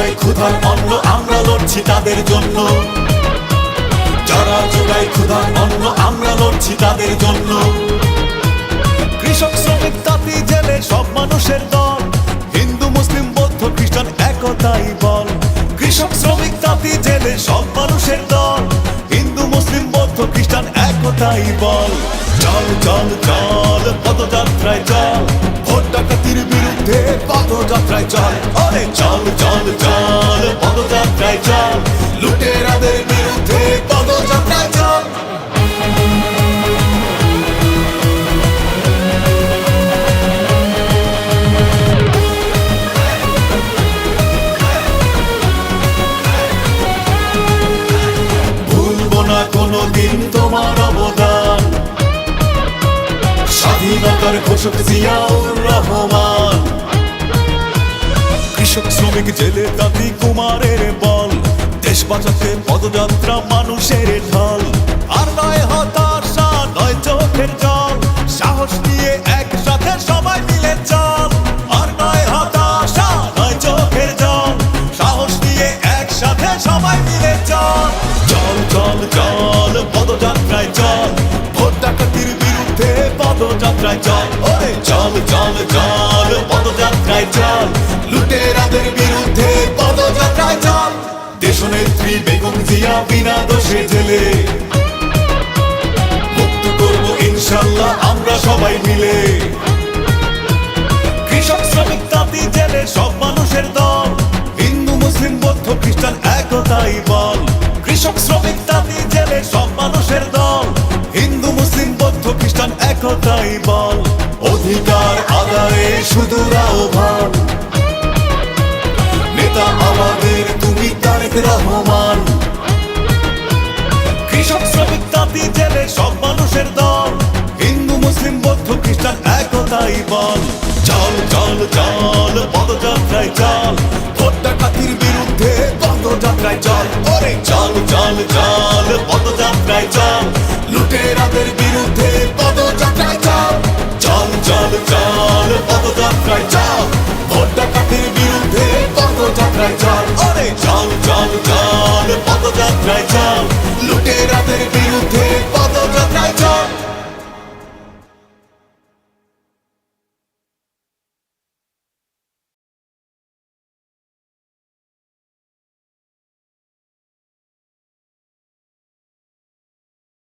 যোগায় ক্ষুধার অন্ন, আমরা লড়ছি তাদের জন্য। যারা যোগায় ক্ষুধার অন্ন, আমরা লড়ছি তাদের জন্য। কৃষক, শ্রমিক, তাঁতি, জেলে সব মানুষের দল। হিন্দু, মুসলিম, বৌদ্ধ, খ্রিস্টান, একতাই বল। কৃষক, শ্রমিক, তাঁতি, জেলে সব মানুষের দল। হিন্দু, মুসলিম, বৌদ্ধ, খ্রিস্টান, একতাই বল। চল চল চল, পদযাত্রায় চল। পদযাত্রায় চল। অরে চল চল চল, পদযাত্রায় চল। লুটেরাদের বিরুদ্ধে পদযাত্রায় চল। কোনোদিন তোমার অবদান। স্বাধীনতার ঘোষক জিয়াউর রহমান। কৃষক শ্রমিক জেলে তাঁতি কুমারের বল। দেশ বাঁচাতে পদযাত্রা মানুষের ঢল। আর নয় হতাশা, নয় চোখের জল। সাহস নিয়ে একসাথে সবাই মিলে চল। আর নয় হতাশা, নয় চোখের জল। সাহস নিয়ে একসাথে সবাই মিলে চল। চল চল চল। পদযাত্রায় চল। চল চল চল পদযাত্রায় চল। লুটেরাদের বিরুদ্ধে পদযাত্রায় চল। দেশনেত্রী বেগম জিয়া বিনা দোষে জেলে। মুক্ত করব ইনশাল্লাহ আমরা সবাই মিলে। কৃষক শ্রমিক তাঁতি জেলে সব মানুষের দল। হিন্দু মুসলিম বৌদ্ধ খ্রিস্টান একতাই বল। কৃষক শ্রমিক তাঁতি জেলে সব মানুষের দল। একতাই বল, অধিকার আদায়ে শুধু আহ্বান নেতা আমাদের, তুমি তারেক রহমান। কৃষক, শ্রমিক তাঁতি জেলে, সব মানুষের দল। হিন্দু, মুসলিম, বৌদ্ধ, খ্রিস্টান, একতাই বল। চল চল চল, পদযাত্রায় চল। বিরুদ্ধে পদযাত্রায় চল। ওরে চল চল চল, পদযাত্রায় চল। লুটেরাদের বিরুদ্ধে নাম লুটেরাদের বিরুদ্ধে